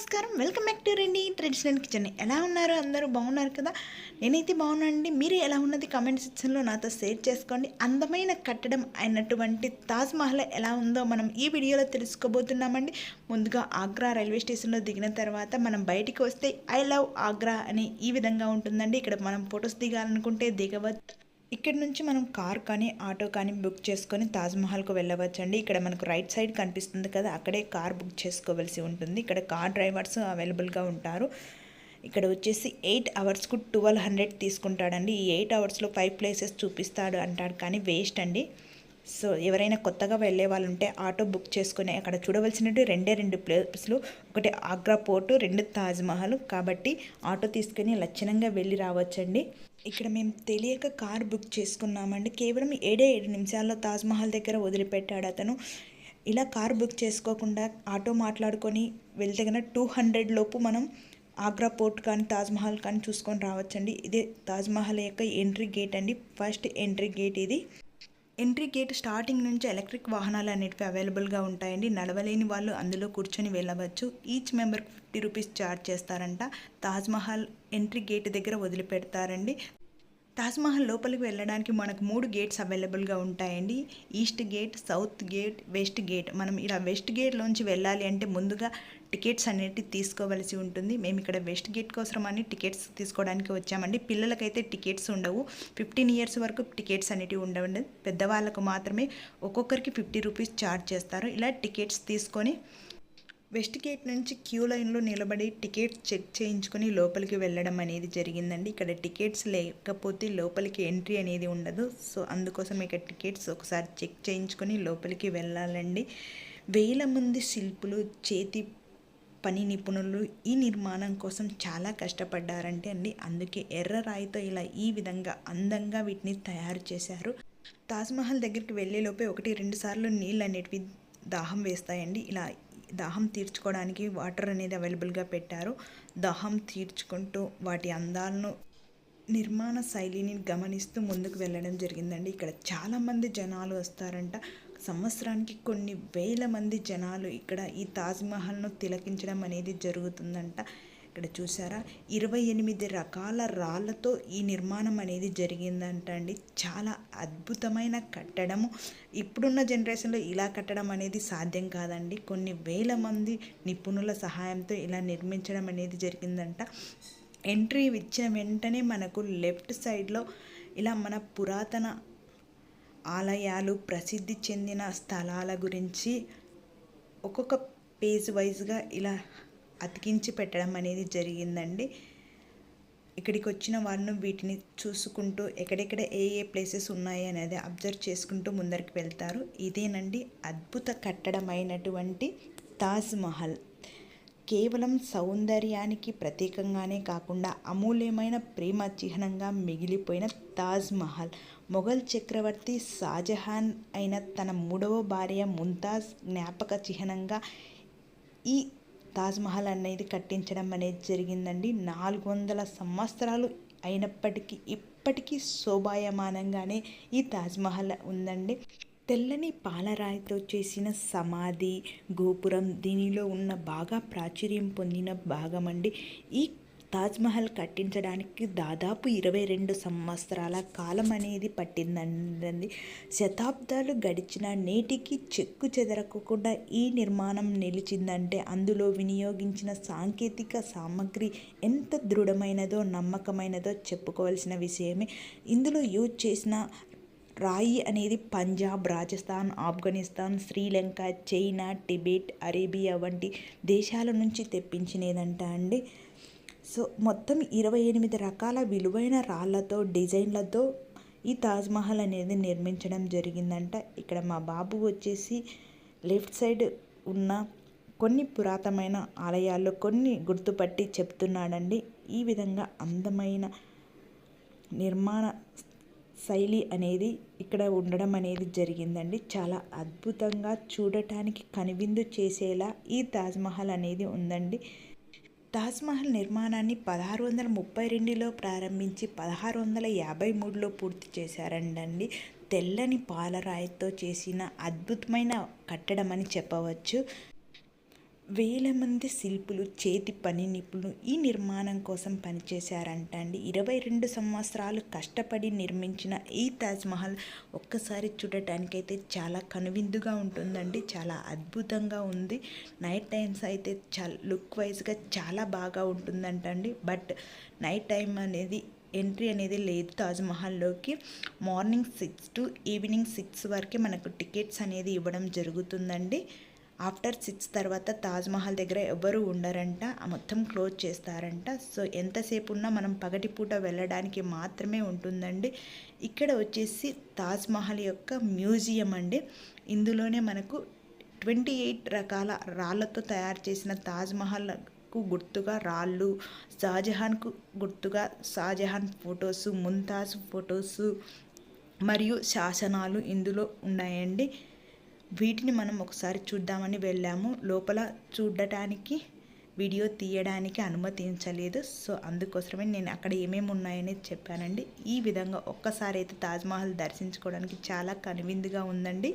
నమస్కారం. Welcome back to రెండి traditional kitchen. ఎలా ఉన్నారు? అందరూ బాగున్నారు కదా? నేనైతే బాగున్నానండి. మీరు ఎలా ఉన్నది? కామెంట్ సెక్షన్లో నాతో షేర్ చేసుకోండి. అందమైన కట్టడం అయినటువంటి తాజ్ మహల్ ఎలా ఉందో మనం ఈ వీడియోలో తెలుసుకోబోతున్నామండి. ముందుగా ఆగ్రా రైల్వే స్టేషన్లో దిగిన తర్వాత మనం బయటికి వస్తే ఐ లవ్ ఆగ్రా అని ఈ విధంగా ఉంటుందండి. ఇక్కడ మనం ఫొటోస్ దిగాలనుకుంటే దిగవచ్చు. ఇక్కడ నుంచి మనం కార్ కానీ ఆటో కానీ బుక్ చేసుకొని తాజ్మహల్కు వెళ్ళవచ్చండి. ఇక్కడ మనకు రైట్ సైడ్ కనిపిస్తుంది కదా అక్కడే కార్ బుక్ చేసుకోవాల్సి ఉంటుంది. ఇక్కడ కార్ డ్రైవర్స్ అవైలబుల్గా ఉంటారు. ఇక్కడ వచ్చేసి ఎయిట్ అవర్స్కు ట్వెల్వ్ హండ్రెడ్ తీసుకుంటాడండి. ఈ ఎయిట్ అవర్స్లో ఫైవ్ ప్లేసెస్ చూపిస్తాడు అంటాడు కానీ వేస్ట్ అండి. సో ఎవరైనా కొత్తగా వెళ్ళే వాళ్ళు ఉంటే ఆటో బుక్ చేసుకుని అక్కడ చూడవలసినట్టు రెండే రెండు ప్లేస్లు. ఒకటి ఆగ్రా పోర్టు రెండు తాజ్మహల్ కాబట్టి ఆటో తీసుకుని లక్షణంగా వెళ్ళి రావచ్చండి. ఇక్కడ మేము తెలియక కార్ బుక్ చేసుకున్నామండి. కేవలం ఏడే ఏడు నిమిషాల్లో తాజ్మహల్ దగ్గర వదిలిపెట్టాడు అతను. ఇలా కార్ బుక్ చేసుకోకుండా ఆటో మాట్లాడుకొని వెళ్తే కనుక టూ హండ్రెడ్ లోపు మనం ఆగ్రా పోర్ట్ కానీ తాజ్మహల్ కానీ చూసుకొని రావచ్చండి. ఇదే తాజ్మహల్ యొక్క ఎంట్రీ గేట్ అండి. ఫస్ట్ ఎంట్రీ గేట్ ఇది. ఎంట్రీ గేట్ స్టార్టింగ్ నుంచి ఎలక్ట్రిక్ వాహనాలు అనేటివి అవైలబుల్గా ఉంటాయండి. నడవలేని వాళ్ళు అందులో కూర్చొని వెళ్ళవచ్చు. ఈచ్ మెంబర్కి ఫిఫ్టీ రూపీస్ ఛార్జ్ చేస్తారంట. తాజ్మహల్ ఎంట్రీ గేట్ దగ్గర వదిలిపెడతారండి. తాజ్మహల్ లోపలికి వెళ్ళడానికి మనకు మూడు గేట్స్ అవైలబుల్గా ఉంటాయండి. East gate south gate west gate మనం ఇలా వెస్ట్ గేట్లోంచి వెళ్ళాలి అంటే ముందుగా టికెట్స్ అనేటివి తీసుకోవలసి ఉంటుంది. మేము ఇక్కడ వెస్ట్ గేట్ కోసం అని టికెట్స్ తీసుకోవడానికి వచ్చామండి. పిల్లలకైతే టికెట్స్ ఉండవు. ఫిఫ్టీన్ ఇయర్స్ వరకు టికెట్స్ అనేటివి ఉండవండి. పెద్దవాళ్ళకు మాత్రమే ఒక్కొక్కరికి ఫిఫ్టీ రూపీస్ ఛార్జ్ చేస్తారు. ఇలా టికెట్స్ తీసుకొని వెస్ట్ గేట్ నుంచి క్యూ లైన్లో నిలబడి టికెట్ చెక్ చేయించుకొని లోపలికి వెళ్ళడం అనేది జరిగిందండి. ఇక్కడ టికెట్స్ లేకపోతే లోపలికి ఎంట్రీ అనేది ఉండదు. సో అందుకోసం ఇక్కడ టికెట్స్ ఒకసారి చెక్ చేయించుకొని లోపలికి వెళ్ళాలండి. వేల మంది శిల్పులు చేతి పని నిపుణులు ఈ నిర్మాణం కోసం చాలా కష్టపడ్డారంటే అండి. అందుకే ఎర్ర రాయితో ఇలా ఈ విధంగా అందంగా వీటిని తయారు చేశారు. తాజ్మహల్ దగ్గరికి వెళ్ళేలోపే ఒకటి రెండు సార్లు నీళ్ళు అనేటివి దాహం వేస్తాయండి. ఇలా దాహం తీర్చుకోవడానికి వాటర్ అనేది అవైలబుల్గా పెట్టారు. దాహం తీర్చుకుంటూ వాటి అందాలను నిర్మాణ శైలిని గమనిస్తూ ముందుకు వెళ్ళడం జరిగిందండి. ఇక్కడ చాలామంది జనాలు వస్తారంట. సంవత్సరానికి కొన్ని వేల మంది జనాలు ఇక్కడ ఈ తాజ్మహల్ను తిలకించడం అనేది జరుగుతుందంట. ఇక్కడ చూసారా ఇరవై ఎనిమిది రకాల రాళ్ళతో ఈ నిర్మాణం అనేది జరిగిందంట అండి. చాలా అద్భుతమైన కట్టడము. ఇప్పుడున్న జనరేషన్లో ఇలా కట్టడం అనేది సాధ్యం కాదండి. కొన్ని వేల మంది నిపుణుల సహాయంతో ఇలా నిర్మించడం అనేది జరిగిందంట. ఎంట్రీ ఇచ్చిన వెంటనే మనకు లెఫ్ట్ సైడ్లో ఇలా మన పురాతన ఆలయాలు ప్రసిద్ధి చెందిన స్థలాల గురించి ఒక్కొక్క పేజ్ వైజ్గా ఇలా అతికించి పెట్టడం అనేది జరిగిందండి. ఇక్కడికి వచ్చిన వాళ్ళు వీటిని చూసుకుంటూ ఎక్కడెక్కడ ఏ ఏ ప్లేసెస్ ఉన్నాయి అనేది అబ్జర్వ్ చేసుకుంటూ ముందరికి వెళ్తారు. ఇదేనండి అద్భుత కట్టడమైనటువంటి తాజ్మహల్ కేవలం సౌందర్యానికి ప్రతీకంగానే కాకుండా అమూల్యమైన ప్రేమ చిహ్నంగా మిగిలిపోయిన తాజ్మహల్ మొఘల్ చక్రవర్తి షాజహాన్ అయిన తన మూడవ భార్య ముంతాజ్ జ్ఞాపక చిహ్నంగా ఈ తాజ్మహల్ అనేది కట్టించడం అనేది జరిగిందండి. నాలుగు వందల సంవత్సరాలు అయినప్పటికీ ఇప్పటికీ శోభాయమానంగానే ఈ తాజ్మహల్ ఉందండి. తెల్లని పాలరాయితో చేసిన సమాధి గోపురం దీనిలో ఉన్న బాగా ప్రాచుర్యం పొందిన భాగం అండి ఈ తాజ్మహల్ కట్టించడానికి దాదాపు ఇరవై రెండు సంవత్సరాల కాలం అనేది పట్టిందండి. శతాబ్దాలు గడిచిన నేటికి చెక్కు చెదరకుండా ఈ నిర్మాణం నిలిచిందంటే అందులో వినియోగించిన సాంకేతిక సామగ్రి ఎంత దృఢమైనదో నమ్మకమైనదో చెప్పుకోవాల్సిన విషయమే. ఇందులో యూజ్ చేసిన రాయి అనేది Punjab Rajasthan Afghanistan Sri Lanka China Tibet Arabia వంటి దేశాల నుంచి తెప్పించినదంట అండి. సో మొత్తం ఇరవై ఎనిమిది రకాల విలువైన రాళ్ళతో డిజైన్లతో ఈ తాజ్మహల్ అనేది నిర్మించడం జరిగిందంట. ఇక్కడ మా బాబు వచ్చేసి లెఫ్ట్ సైడ్ ఉన్న కొన్ని పురాతనమైన ఆలయాల్లో కొన్ని గుర్తుపట్టి చెప్తున్నాడండి. ఈ విధంగా అందమైన నిర్మాణ శైలి అనేది ఇక్కడ ఉండడం అనేది జరిగిందండి. చాలా అద్భుతంగా చూడటానికి కనువిందు చేసేలా ఈ తాజ్మహల్ అనేది ఉందండి. తాజ్మహల్ నిర్మాణాన్ని పదహారు వందల ముప్పై రెండులో ప్రారంభించి పదహారు వందల యాభై మూడులో పూర్తి చేశారండి తెల్లని పాలరాయితో చేసిన అద్భుతమైన కట్టడం అని చెప్పవచ్చు. వేల మంది శిల్పులు చేతి పని నిపుణులు ఈ నిర్మాణం కోసం పనిచేశారంట అండి. ఇరవై రెండు సంవత్సరాలు కష్టపడి నిర్మించిన ఈ తాజ్మహల్ ఒక్కసారి చూడటానికైతే చాలా కనువిందుగా ఉంటుందండి. చాలా అద్భుతంగా ఉంది. నైట్ టైమ్స్ అయితే చాలా లుక్ వైజ్గా చాలా బాగా ఉంటుందంట అండి. బట్ నైట్ టైం అనేది ఎంట్రీ అనేది లేదు తాజ్మహల్లోకి morning six to evening six వరకే మనకు టికెట్స్ అనేది ఇవ్వడం జరుగుతుందండి. ఆఫ్టర్ సిక్స్ తర్వాత తాజ్మహల్ దగ్గర ఎవరు ఉండరంట. ఆ మొత్తం క్లోజ్ చేస్తారంట. సో ఎంతసేపు ఉన్నా మనం పగటిపూట వెళ్ళడానికి మాత్రమే ఉంటుందండి. ఇక్కడ వచ్చేసి తాజ్మహల్ యొక్క మ్యూజియం అండి. ఇందులోనే మనకు ట్వంటీ ఎయిట్ రకాల రాళ్ళతో తయారు చేసిన తాజ్మహల్కు గుర్తుగా రాళ్ళు షాజహాన్కు గుర్తుగా షాజహాన్ ఫొటోస్ ముంతాజ్ ఫొటోస్ మరియు శాసనాలు ఇందులో ఉన్నాయండి. వీటిని మనం ఒకసారి చూద్దామని వెళ్ళాము. లోపల చూడటానికి వీడియో తీయడానికి అనుమతించలేదు సో అందుకోసమే నేను అక్కడ ఏమేమి ఉన్నాయని చెప్పానండి. ఈ విధంగా ఒక్కసారి అయితే తాజ్మహల్ దర్శించుకోవడానికి చాలా కనువిందుగా ఉందండి.